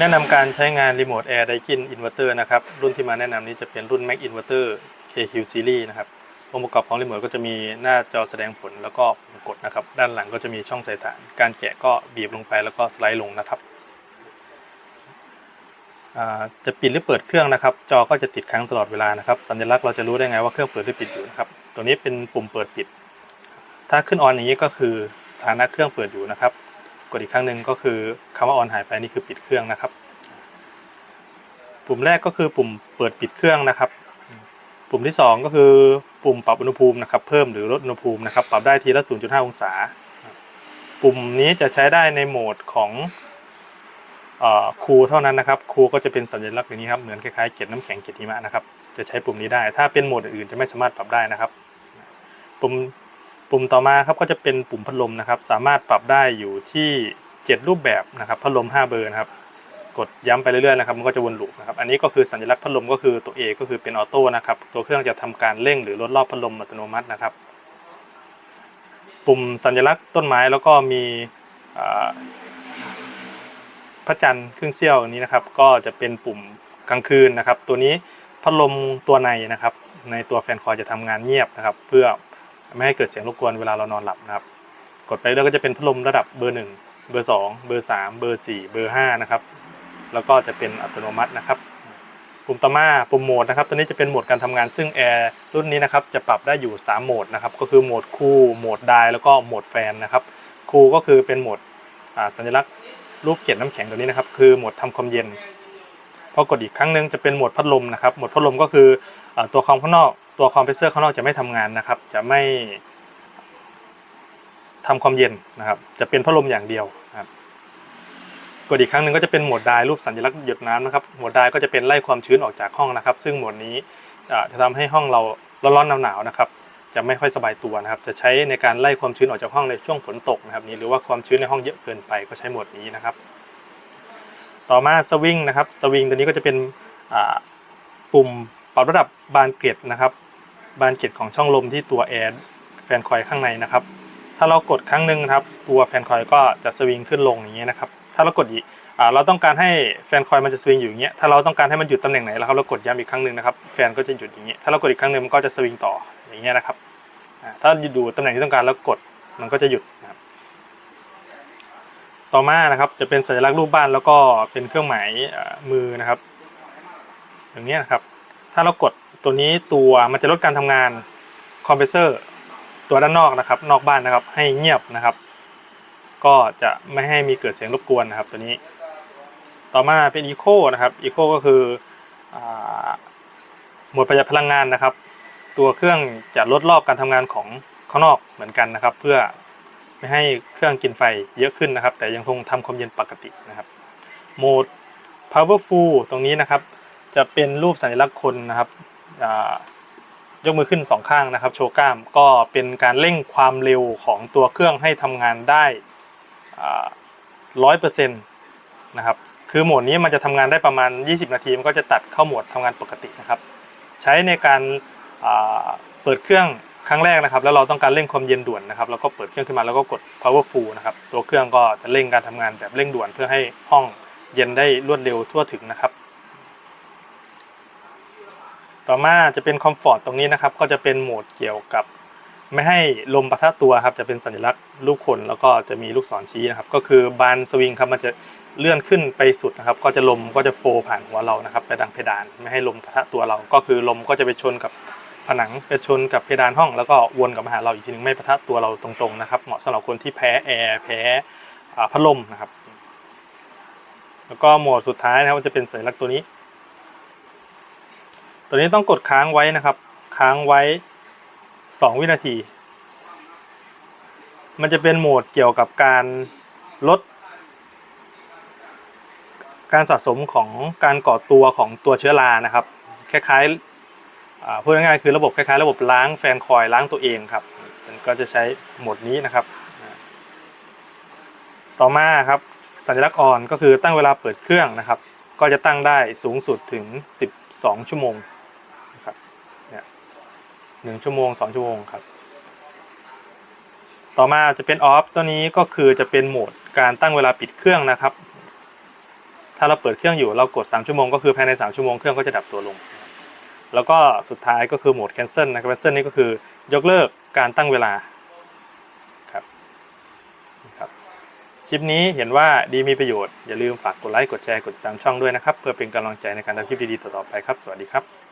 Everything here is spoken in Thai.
แนะนำการใช้งานรีโมทแอร์ไดกินอินเวอร์เตอร์นะครับ รุ่นที่มาแนะนำนี้จะเป็นรุ่น Mac Inverter KQ Series นะครับองค์ประกอบของรีโมทก็จะมีหน้าจอแสดงผลแล้วก็ปุ่มกดนะครับ ด้านหลังก็จะมีช่องใส่ฐาน การแกะก็บีบลงไปแล้วก็สไลด์ลงนะครับจะปิดหรือเปิดเครื่องนะครับ จอก็จะติดค้างตลอดเวลานะครับ สัญลักษณ์เราจะรู้ได้ไงว่าเครื่องเปิดหรือปิดอยู่นะครับตัวนี้เป็นปุ่มเปิดปิด ถ้าขึ้นออนอย่างนี้ก็คือสถานะเครื่องเปิดอยู่นะครับ กดอีกครั้งหนึ่งก็คือคำว่าออนหายไปนี่คือปิดเครื่องนะครับ ปุ่มแรกก็คือปุ่มเปิดปิดเครื่องนะครับ ปุ่มที่ 2 ก็คือปุ่มปรับอุณหภูมินะครับ เพิ่มหรือลดอุณหภูมินะครับ ปรับได้ทีละ 0.5 องศา ปุ่มนี้จะใช้ได้ในโหมดของครูเท่านั้นนะครับครูก็จะเป็นสัญลักษณ์อย่างนี้ครับเหมือนคล้ายๆเกล็ดน้ำแข็งเกล็ดหิมะนะครับจะใช้ปุ่มนี้ได้ ถ้าเป็นโหมดอื่นจะไม่สามารถปรับได้นะครับ ปุ่ม ปุ่มต่อมาครับก็จะเป็นปุ่มพัดลมนะครับ สามารถปรับได้อยู่ที่ 7 รูปแบบนะครับพัดลม 5 เบอร์นะครับกดย้ำไปเรื่อยๆนะครับมันก็จะวนลูปนะครับอันนี้ก็คือสัญลักษณ์พัดลมก็คือตัว A ก็คือเป็นออโต้นะครับตัวเครื่องจะทำการเร่งหรือลดรอบพัดลมอัตโนมัตินะครับ ปุ่มสัญลักษณ์ต้นไม้แล้วก็มีพระจันทร์ครึ่งเสี้ยวนนี้นะครับ ก็จะเป็นปุ่มกลางคืนนะครับ ตัวนี้พัดลมตัวในนะครับ ในตัวแฟนคอยจะทำงานเงียบนะครับ เพื่อ ไม่ให้เกิดเสียงรบกวนเวลาเรานอนหลับนะครับ กดไปแล้วก็จะเป็นพัดลมระดับเบอร์หนึ่งเบอร์สองเบอร์สามเบอร์สี่เบอร์ห้านะครับ แล้วก็จะเป็นอัตโนมัตินะครับ ปุ่มต่อมาปุ่มโหมดนะครับ ตัวนี้จะเป็นโหมดการทำงานซึ่งแอร์รุ่นนี้นะครับจะปรับได้อยู่ 3 โหมดนะครับ ก็คือโหมดคูลโหมดไดแล้วก็โหมดแฟนนะครับ คูลก็คือเป็นโหมดอ่าสัญลักษณ์รูปเกล็ดน้ำแข็งตัวนี้นะครับ คือโหมดทำความเย็นพอกดอีกครั้งหนึงจะเป็นโหมดพัดลมนะครับ โหมดพัดลมก็คือตัวคอมข้างนอก ตัวคอมเพรสเซอร์ข้างนอกจะไม่ทำงานนะครับ จะไม่ทำความเย็นนะครับ จะเป็นพัดลมอย่างเดียวครับกดอีกครั้งหนึ่งก็จะเป็นโหมดไดรูปสัญลักษณ์หยดน้ำนะครับโหมดไดก็จะเป็นไล่ความชื้นออกจากห้องนะครับ ซึ่งโหมดนี้จะทำให้ห้องเราร้อนๆหนาวๆนะครับ จะไม่ค่อยสบายตัวนะครับ จะใช้ในการไล่ความชื้นออกจากห้องในช่วงฝนตกนะครับนี้หรือว่าความชื้นในห้องเยอะเกินไปก็ใช้โหมดนี้นะครับ ต่อมาสวิงนะครับสวิงตัวนี้ก็จะเป็นปุ่มปรับระดับบานเกล็ดนะครับ บานเกล็ดของช่องลมที่ตัวแอร์แฟนคอยข้างในนะครับ ถ้าเรากดครั้งหนึ่งครับ ตัวแฟนคอยก็จะสวิงขึ้นลงอย่างเงี้ยนะครับ ถ้าเรากดอีกเราต้องการให้แฟนคอยมันจะสวิงอยู่อย่างเงี้ย ถ้าเราต้องการให้มันหยุดตำแหน่งไหนแล้วครับเรากดย้ำอีกครั้งหนึ่งนะครับ แฟนก็จะหยุดอย่างเงี้ย ถ้าเรากดอีกครั้งหนึ่งมันก็จะสวิงต่ออย่างเงี้ยนะครับ ถ้าอยู่ตำแหน่งที่ต้องการแล้วกดมันก็จะหยุดนะครับต่อมานะครับจะเป็นสัญลักษณ์รูปบ้านแล้วก็เป็นเครื่องหมายมือนะครับ อย่างเงี้ยนะครับ ถ้าเรากด ตัวนี้ตัวมันจะลดการทำงานคอมเพรสเซอร์ตัวด้านนอกนะครับ นอกบ้านนะครับ ให้เงียบนะครับ ก็จะไม่ให้มีเกิดเสียงรบกวนนะครับ ตัวนี้ ต่อมาเป็นอีโคนะครับอีโคก็คือโหมดประหยัดพลังงานนะครับ ตัวเครื่องจะลดรอบการทำงานของข้างนอกเหมือนกันนะครับ เพื่อไม่ให้เครื่องกินไฟเยอะขึ้นนะครับ แต่ยังคงทำความเย็นปกตินะครับโหมด powerful ตรงนี้นะครับ จะเป็นรูปสัญลักษณ์คนนะครับ ยกมือขึ้นสองข้างนะครับ โชว์กล้ามก็เป็นการเร่งความเร็วของตัวเครื่องให้ทำงานได้ร้อยเปอร์เซ็นต์นะครับคือโหมดนี้มันจะทำงานได้ประมาณ 20 นาทีมันก็จะตัดเข้าโหมดทำงานปกตินะครับ ใช้ในการเปิดเครื่องครั้งแรกนะครับ แล้วเราต้องการเร่งความเย็นด่วนนะครับแล้วก็เปิดเครื่องขึ้นมาแล้วก็กด powerful นะครับตัวเครื่องก็จะเร่งการทำงานแบบเร่งด่วนเพื่อให้ห้องเย็นได้รวดเร็วทั่วถึงนะครับ ต่อมาจะเป็นคอมฟอร์ตตรงนี้นะครับ ก็จะเป็นโหมดเกี่ยวกับ ไม่ให้ลมปะทะตัวครับ จะเป็นสัญลักษณ์ลูกคนแล้วก็จะมีลูกศรชี้นะครับ ก็คือบานสวิงครับมันจะเลื่อนขึ้นไปสุดนะครับ ก็จะลมก็จะโฟผ่านหัวเรานะครับ ไปดังเพดานไม่ให้ลมปะทะตัวเรา ก็คือลมก็จะไปชนกับผนังไปชนกับเพดานห้อง แล้วก็วนกลับมาหาเราอีกทีนึงไม่ปะทะตัวเราตรงๆนะครับ เหมาะสำหรับคนที่แพ้แอร์แพ้พัดลมนะครับ แล้วก็โหมดสุดท้ายนะครับจะเป็นสัญลักษณ์ตัวนี้ ตัวนี้ต้องกดค้างไว้นะครับ ค้างไว้ 2 วินาที มันจะเป็นโหมดเกี่ยวกับการลด การสะสมของการก่อตัวของตัวเชื้อรานะครับ คล้ายๆพูดง่ายๆคือระบบคล้ายๆระบบล้างแฟนคอยล์ล้างตัวเองครับมันก็จะใช้โหมดนี้นะครับ ต่อมาครับสัญลักษณ์อ่อนก็คือตั้งเวลาเปิดเครื่องนะครับ ก็จะตั้งได้สูงสุดถึง 12 ชั่วโมง หนึ่งชั่วโมง2ชั่วโมงครับ ต่อมาจะเป็นออฟตัวนี้ก็คือจะเป็นโหมดการตั้งเวลาปิดเครื่องนะครับ ถ้าเราเปิดเครื่องอยู่เรากด 3 ชั่วโมงก็คือภายใน 3 ชั่วโมงเครื่องก็จะดับตัวลง แล้วก็สุดท้ายก็คือโหมด cancel นะครับ cancel นี่ก็คือยกเลิกการตั้งเวลาครับครับคลิปนี้เห็นว่าดีมีประโยชน์อย่าลืมฝากกดไลค์กดแชร์กดติดตามช่องด้วยนะครับ เพื่อเป็นกำลังใจในการทำคลิปดีๆต่อๆไปครับ สวัสดีครับ